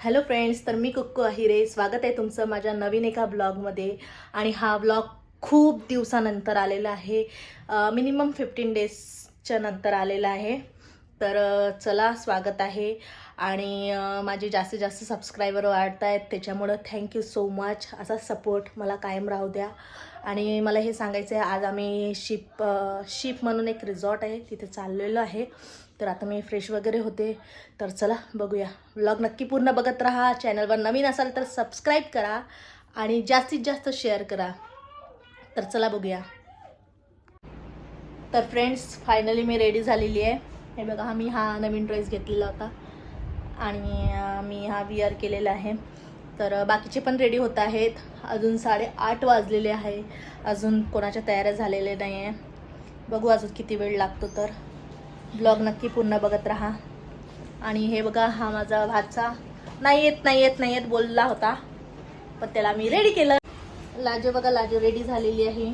Hello friends तर मी कुक्कू अहिरे. स्वागत आहे तुमचं माझ्या नवीन एका ब्लॉगमध्ये. आणि हा ब्लॉग खूप दिवसानंतर आलेला आहे. मिनिमम फिफ्टीन डेजच्या नंतर आलेला आहे. तर चला स्वागत आहे. आणि माझे जास्तीत जास्त सबस्क्रायबर वाढत आहेत त्याच्यामुळं थँक्यू सो मच असा सपोर्ट मला कायम राहू द्या. आणि मला हे सांगायचं आहे आज आम्ही शिप शिप म्हणून एक रिसॉर्ट आहे. तिथे चाललेलो आहे. तर आता मी फ्रेश वगैरे होते. तर चला बघूया. व्लॉग नक्की पूर्ण बघत राहा. चॅनलवर नवीन असाल तर सबस्क्राईब करा आणि जास्तीत जास्त शेअर करा. तर चला बघूया. तर फ्रेंड्स फायनली मी रेडी झालेली आहे. हे बघा हा मी हा नवीन ड्रेस घेतलेला होता. आणि मी हा विअर केलेला आहे. तर बाकीचे पण रेडी होत आहेत. अजून साडेआठ वाजलेले आहे. अजून कोणाच्या तयाऱ्या झालेल्या नाही आहे बघू अजून किती वेळ लागतो तर. ब्लॉग नक्की पूर्ण बघत राहा. आणि हे बघा हा माझा भाचा. नाही येत नाही येत नाही येत बोलला होता. पण त्याला मी रेडी केलं. लाजो बघा लाजो रेडी झालेली आहे.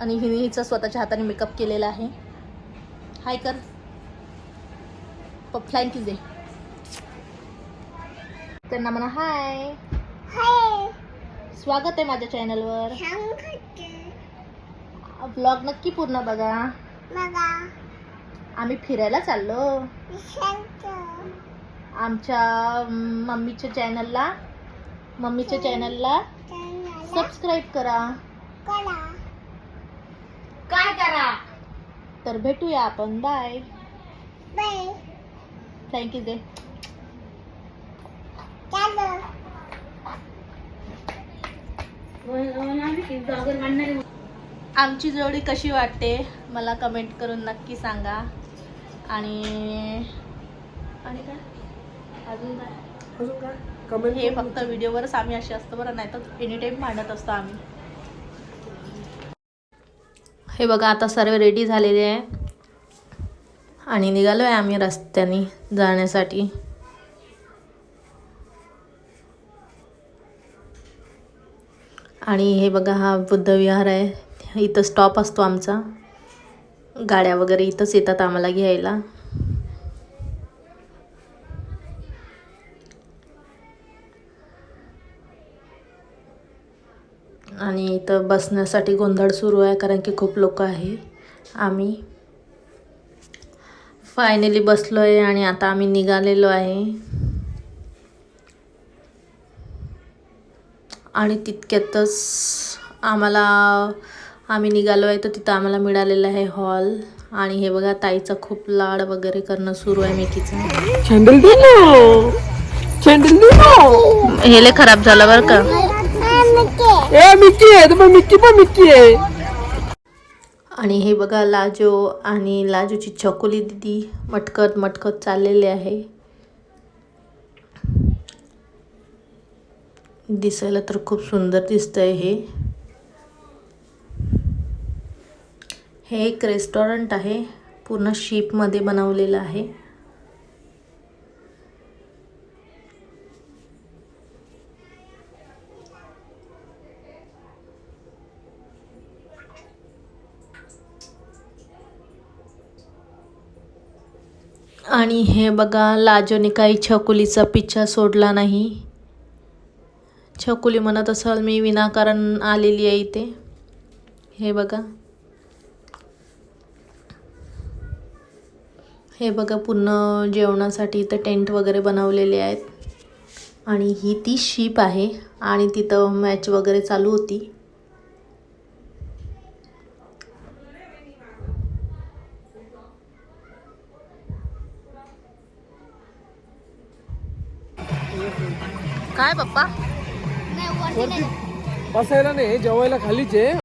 आणि हिने हिचा स्वतःच्या हाताने मेकअप केलेला आहे. हाय कर. फ्लाईन किस दे. त्यांना म्हणा हाय हाय स्वागत आहे माझ्या चॅनलवर ब्लॉग नक्की पूर्ण बघा. आम्ही फिरायला चाललो. आमच्या मम्मीच्या चॅनलला मम्मीच्या चॅनलला सबस्क्राईब करा. करा. काय करा? तर भेटूया आपण. बाय बाय थँक्यू दे. चालू. आमची जोडी कशी वाटते मला कमेंट करून नक्की सांगा. आणि आणि काय? अजून काय? हे फक्त व्हिडिओवरच आम्ही असे असतो बरं नाही तर एनी टाईम भांडत असतो आम्ही. हे बघा आता सर्व रेडी झालेले आहे. आणि निघालो आहे आम्ही रस्त्याने जाण्यासाठी. आणि हे बघा हा बुद्ध विहार आहे. इथं स्टॉप असतो आमचा. गाड्या वगैरे इथंच येतात आम्हाला घ्यायला. आणि इथं बसण्यासाठी गोंधळ सुरू आहे कारण की खूप लोक आहे. आम्ही फायनली बसलो आहे आणि आता आम्ही निघालेलो आहे. आणि तितक्यातच आम्हाला आम्ही निघालो आहे तर तिथं आम्हाला मिळालेलं आहे हॉल. आणि हे बघा ताईचा खूप लाड वगैरे करणं सुरू आहे मेकीचं हे लय खराब झालं बरं का? आणि हे बघा लाजो आणि लाजोची चकोली दिदी मटकत मटकत चाललेले आहे. दिसायला तर खूप सुंदर दिसतंय हे. हे एक रेस्टॉरंट आहे. पूर्ण शीपमध्ये बनवलेलं आहे. आणि हे बघा लाजोने काही छकुलीचा पिच्छा सोडला नाही. छकुली म्हणत असाल मी विनाकारण आलेली आहे इथे. हे बघा. हे बघा पूर्ण जेवणासाठी इथं टेंट वगैरे बनवलेले आहेत. आणि ही ती शीप आहे आणि तिथं मॅच वगैरे चालू होती. काय पप्पा? बसायला नाही जेवायला खालीच आहे.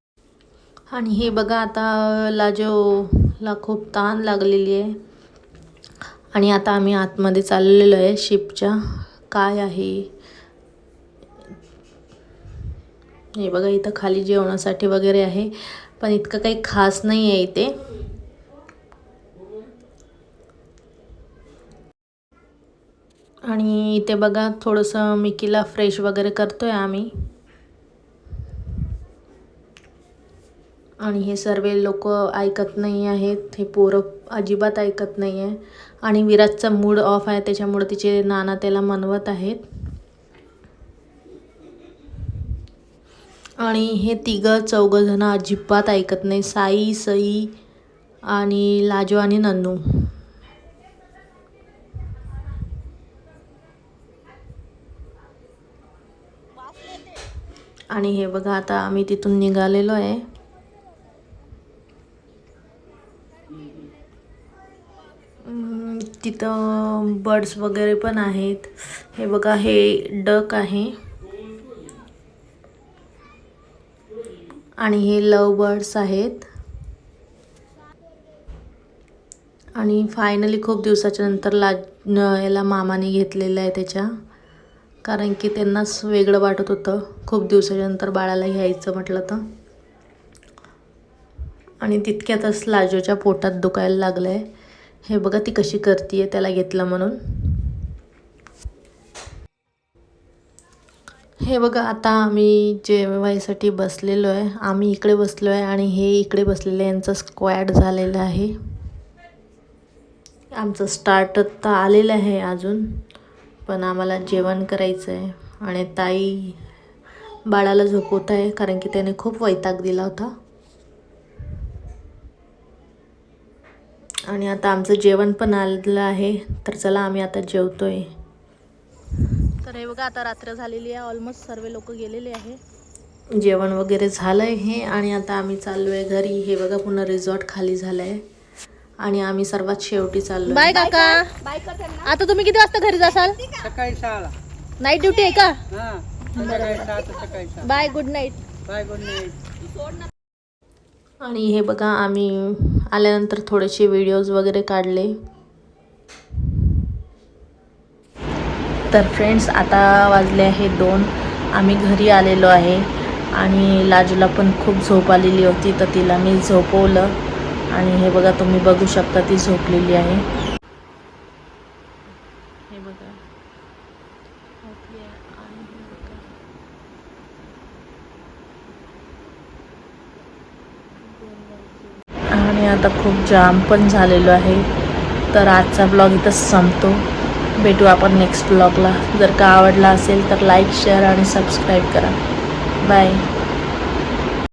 आणि हे बघा आता लाजोला खूप ताण लागलेली आहे. आणि आता आम्ही आतमध्ये चाललेलो आहे. शिपच्या काय आहे? हे बघा इथं खाली जेवणासाठी वगैरे आहे. पण इतकं काही खास नाही आहे इथे. आणि इथे बघा थोडंसं मिकीला फ्रेश वगैरे करतो आहे आम्ही. आणि हे सर्व लोक ऐकत नाही आहेत. हे पोरं अजिबात ऐकत नाही आहे. आणि विराजचा मूड ऑफ आहे त्याच्यामुळे तिचे नाना त्याला मनवत आहेत. आणि हे तिघं चौघंजणं अजिबात ऐकत नाही. साई सई आणि लाजो आणि नन्नू आणि हे बघा आता आम्ही तिथून निघालेलो आहे. तिथं बर्ड्स वगैरे पण आहेत. हे बघा हे डक आहे. आणि हे लव बर्ड्स आहेत. आणि फायनली खूप दिवसाच्या नंतर लाज याला मामाने घेतलेलं आहे त्याच्या. कारण की त्यांनाच वेगळं वाटत होतं. खूप दिवसाच्या नंतर बाळाला घ्यायचं म्हटलं तर. आणि तितक्यातच लाजोच्या पोटात दुखायला लागलं आहे हे बघा ती कशी करते त्याला घेतलं म्हणून. हे बघा आता आम्ही जेवायसाठी बसलेलो आहे. आम्ही इकडे बसलो आहे आणि हे इकडे बसलेले यांचं स्क्वॅड झालेलं आहे. आमचं स्टार्ट तर आलेलं आहे अजून पण आम्हाला जेवण करायचं आहे. आणि ताई बाळाला झोपवत आहे कारण की त्याने खूप वैताग दिला होता. आणि आता आमचं जेवण पण आलेलं आहे. तर चला आम्ही आता जेवतोय. तर हे बघा आता रात्र झालेली आहे. ऑलमोस्ट सर्व लोक गेलेले आहे. जेवण वगैरे झालं आहे हे. आणि आता आम्ही चाललो आहे घरी. हे बघा पुन्हा रिसॉर्ट खाली झालं आहे आणि आम्ही सर्वात शेवटी चाललो बाय काका. आता तुम्ही किती वाजता घरी जासाल? सकाळी सहाला. नाईट ड्युटी आहे का? हा bye good night bye good night आणि हे बघा आम्ही आल्यानंतर थोडेसे व्हिडिओज वगैरे काढले. तर फ्रेंड्स आता वाजले आहे दोन. आम्ही घरी आलेलो आहे आणि लाजूला पण खूप झोप आलेली होती तर तिला मी झोपवलं. आणि हे बघा तुम्ही बघू शकता ती झोपलेली आहे हे बघा झोपली आहे आणि हे बघा. आणि आता खूप जाम पण झालेलो आहे. तर आजचा ब्लॉग इथंच संपतो. भेटू आपण नेक्स्ट ब्लॉगला जर का आवडला असेल तर लाईक शेअर आणि सबस्क्राईब करा. बाय